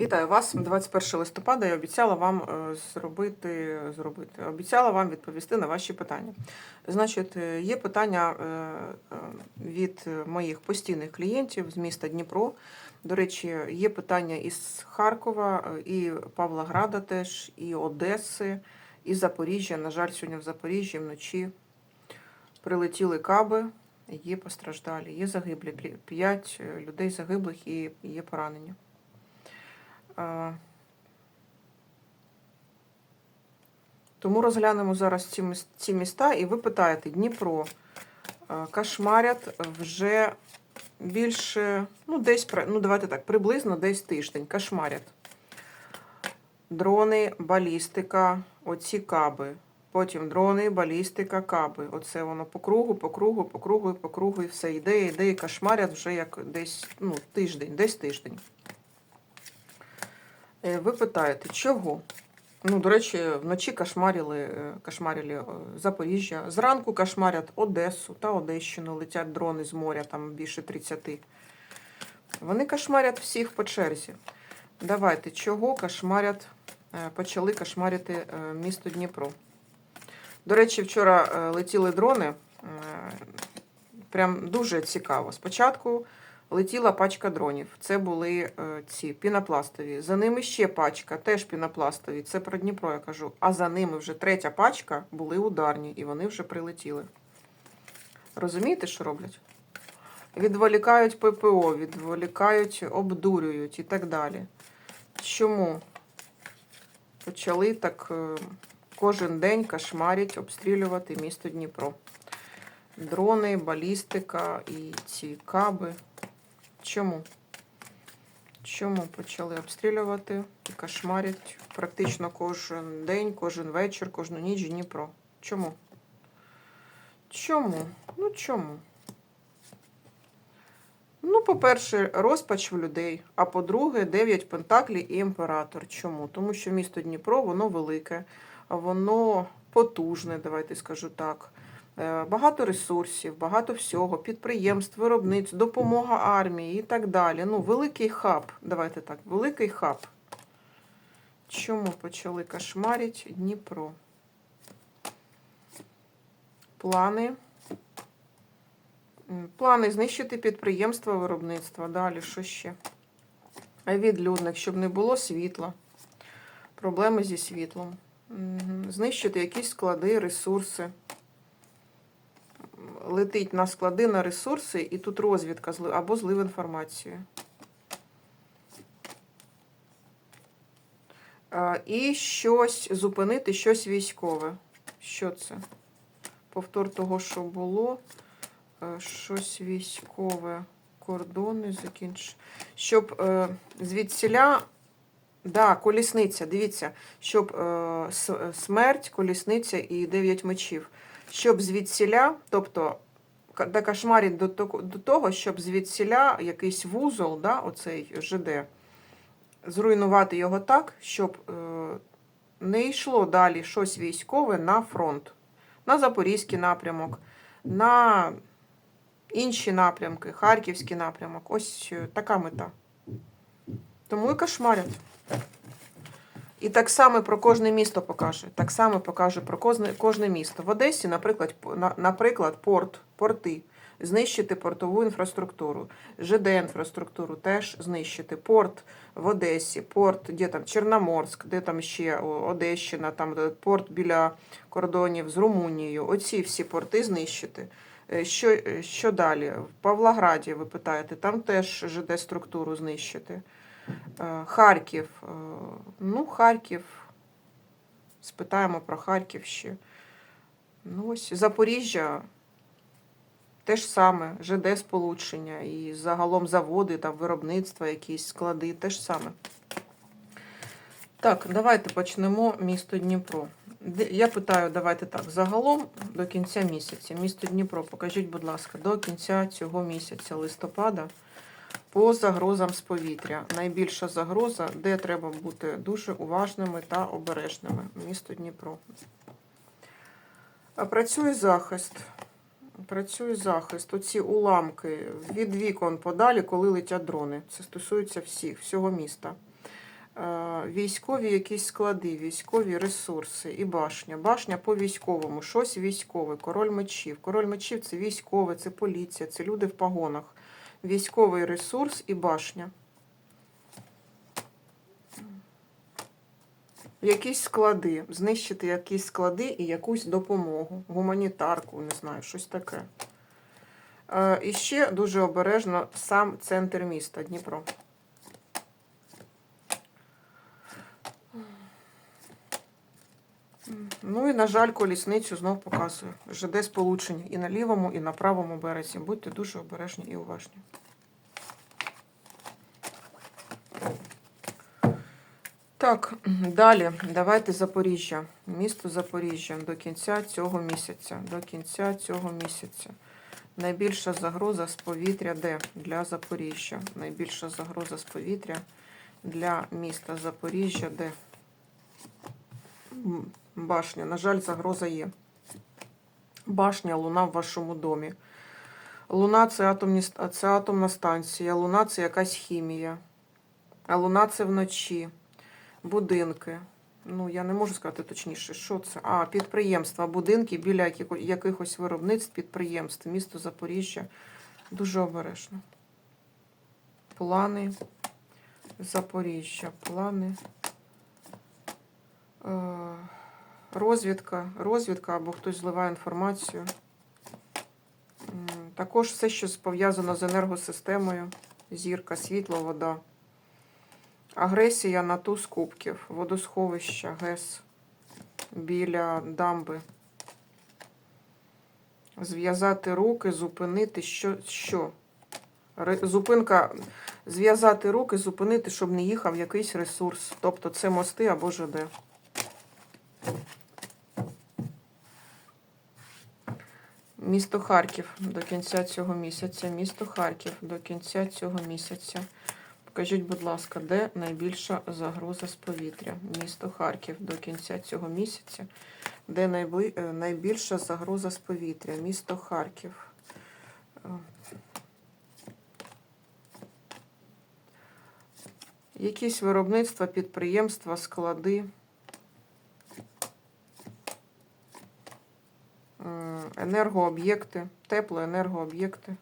Вітаю вас 21 листопада. Я обіцяла вам е, зробити, зробити, обіцяла вам відповісти на ваші питання. Значить, е, є питання е, від моїх постійних клієнтів з міста Дніпро. До речі, є питання із Харкова, і Павлограда теж, і Одеси, і Запоріжжя. На жаль, сьогодні в Запоріжжі вночі прилетіли каби, є постраждалі, є загиблі. П'ять людей загиблих і є поранені. Тому розглянемо зараз ці, ці міста, і ви питаєте, Дніпро е, кошмарять вже більше, ну, десь, ну, давайте так, приблизно десь тиждень кошмарять. Дрони, балістика, оці каби. Потім дрони, балістика, каби. Оце воно по кругу, по кругу, по кругу, по кругу, і все йде, йде, і кошмарять вже як десь ну, тиждень, десь тиждень. Е, Ви питаєте, чого? Ну, до речі, вночі кошмарили, е, кошмарили е, Запоріжжя. Зранку кошмарять Одесу та Одещину. Летять дрони з моря, там більше 30. Вони кошмарять всіх по черзі. Давайте, чого кошмарять, почали кошмарити місто Дніпро. До речі, вчора летіли дрони. Прям дуже цікаво. Спочатку летіла пачка дронів. Це були е, ці пінопластові. За ними ще пачка, теж пінопластові. Це про Дніпро я кажу. А за ними вже третя пачка були ударні, і вони вже прилетіли. Розумієте, що роблять? Відволікають ППО, відволікають, обдурюють і так далі. Чому? Почали так е, кожен день кошмарять, обстрілювати місто Дніпро. Дрони, балістика і ці каби. Чому? Чому почали обстрілювати і кошмарять практично кожен день, кожен вечір, кожну ніч Дніпро? Чому? Чому? Ну чому? Ну, по-перше, розпач в людей. А по-друге, дев'ять пентаклі і імператор. Чому? Тому що місто Дніпро, воно велике, воно потужне, давайте скажу так. Е, Багато ресурсів, багато всього, підприємств, виробництв, допомога армії і так далі. Ну, великий хаб, давайте так, великий хаб. Чому почали кошмарить Дніпро? Плани. Плани знищити підприємства виробництва. Далі, що ще? А Відлюдник, щоб не було світла. Проблеми зі світлом. Знищити якісь склади, ресурси. Летить на склади, на ресурси, і тут розвідка або злив інформацію. І щось зупинити, щось військове. Що це? Повтор того, що було. Е, Щось військове. Кордони закінч. Щоб е, звідсіля. Да, колісниця, дивіться, щоб е, смерть, колісниця і дев'ять мечів. Щоб звідсіля, тобто кошмарить до, до того, щоб звідсіля якийсь вузол, да, оцей ЖД, зруйнувати його так, щоб е, не йшло далі щось військове на фронт, на Запорізький напрямок, на інші напрямки, Харківський напрямок. Ось е, така мета. Тому і кошмарять. І так само про кожне місто покаже. Так само покаже про кожне, кожне місто. В Одесі, наприклад, на- наприклад, порт, порти. Знищити портову інфраструктуру, ЖД інфраструктуру теж знищити. Порт в Одесі, порт, де там Чорноморськ, де там ще Одещина, там порт біля кордонів з Румунією. Оці всі порти знищити. Е, Що, е, що далі? В Павлограді, ви питаєте, там теж ЖД структуру знищити. Е, Харків. е, Ну, Харків. Спитаємо про Харків ще. Ну, ось Запоріжжя. Те ж саме, ЖД сполучення і загалом заводи, там виробництва, якісь склади, те ж саме. Так, давайте почнемо місто Дніпро. Я питаю, давайте так, загалом до кінця місяця. Місто Дніпро, покажіть, будь ласка, до кінця цього місяця, листопада, по загрозам з повітря. Найбільша загроза, де треба бути дуже уважними та обережними. Місто Дніпро. Працює захист. Працює захист. Оці уламки від вікон подалі, коли летять дрони. Це стосується всіх, всього міста. Е, Військові якісь склади, військові ресурси і башня. Башня по військовому, щось військове, король мечів. Король мечів це військове, це поліція, це люди в погонах. Військовий ресурс і башня. Якісь склади, знищити якісь склади і якусь допомогу, гуманітарку, не знаю, щось таке. Е, І ще дуже обережно сам центр міста Дніпро. Ну і, на жаль, колісницю знов показую. ЖД сполучення і на лівому, і на правому березі. Будьте дуже обережні і уважні. Так, далі давайте Запоріжжя. Місто Запоріжжя до кінця цього місяця. До кінця цього місяця. Найбільша загроза з повітря де для Запоріжжя? Найбільша загроза з повітря для міста Запоріжжя де? Башня. На жаль, загроза є. Башня, луна в вашому домі. Луна це, атомні, це атомна станція, луна це якась хімія. А луна це вночі. Будинки. Ну, я не можу сказати точніше, що це. А, підприємства, будинки біля якихось виробництв, підприємств. Місто Запоріжжя. Дуже обережно. Плани Запоріжжя. Плани. Розвідка. Розвідка або хтось зливає інформацію. Також все, що пов'язано з енергосистемою. Зірка, світло, вода. Агресія на туз кубків, водосховища, ГЕС біля дамби. Зв'язати руки, зупинити що? що? Зупинка, зв'язати руки, зупинити, щоб не їхав якийсь ресурс. Тобто це мости або ЖД. Місто Харків до кінця цього місяця. Місто Харків до кінця цього місяця. Покажіть, будь ласка, де найбільша загроза з повітря? Місто Харків до кінця цього місяця. Де е, найбільша загроза з повітря? Місто Харків. Е. Якісь виробництва, підприємства, склади. Енергооб'єкти, теплоенергооб'єкти.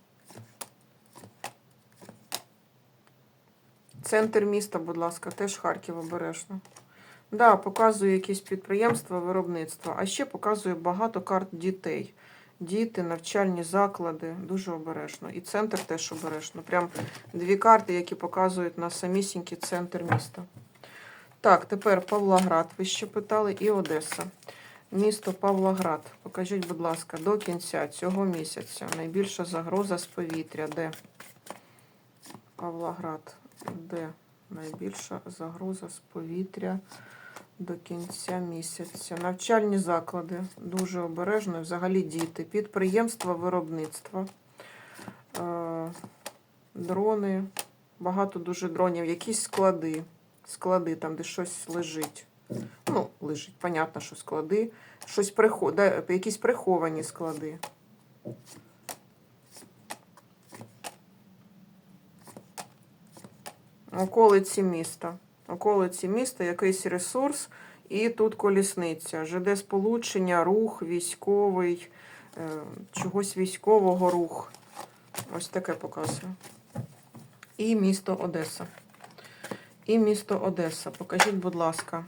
Центр міста, будь ласка, теж Харків обережно. Да, показує якісь підприємства, виробництва, а ще показує багато карт дітей. Діти, навчальні заклади, дуже обережно. І центр теж обережно. Прям дві карти, які показують на самісінький центр міста. Так, тепер Павлоград, ви ще питали, і Одеса. Місто Павлоград. Покажіть, будь ласка, до кінця цього місяця найбільша загроза з повітря. Де? Павлоград. Де найбільша загроза з повітря до кінця місяця? Навчальні заклади. Дуже обережно. Взагалі діти. Підприємства, виробництва. Е, Дрони. Багато дуже дронів. Якісь склади. Склади, там, де щось лежить. Ну, лежить, понятно, що склади. Щось прихо... да, якісь приховані склади. Околиці міста. Околиці міста, якийсь ресурс, і тут колісниця. ЖД сполучення, рух, військовий, е, чогось військового рух. Ось таке показує. І місто Одеса. І місто Одеса. Покажіть, будь ласка.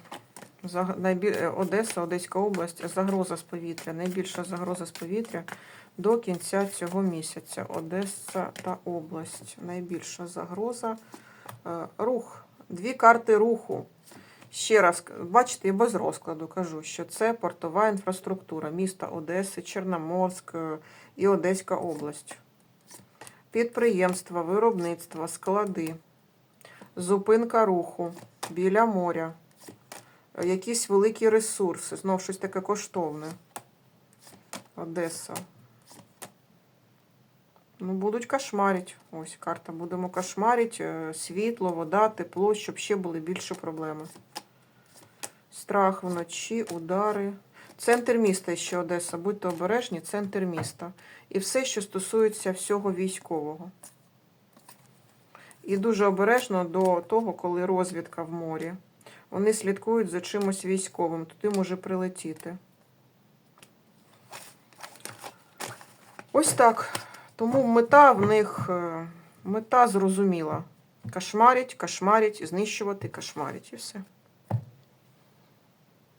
Е, Одеса, Одеська область, загроза з повітря. Найбільша загроза з повітря до кінця цього місяця. Одеса та область. Найбільша загроза. Е, Рух. Дві карти руху. Ще раз, бачите, і без розкладу кажу, що це портова інфраструктура міста Одеси, Чорноморськ е, і Одеська область. Підприємства, виробництва, склади, зупинка руху біля моря, якісь великі ресурси, знов щось таке коштовне. Одеса. Ну, будуть кошмарить. Ось карта. Будемо кошмарить. е, Світло, вода, тепло, щоб ще були більше проблеми. Страх вночі, удари. Центр міста ще Одеса. Будьте обережні, центр міста. І все, що стосується всього військового. І дуже обережно до того, коли розвідка в морі. Вони слідкують за чимось військовим, туди може прилетіти. Ось так. Тому мета в них е, мета зрозуміла. Кошмарить, кошмарить, знищувати, кошмарить і все.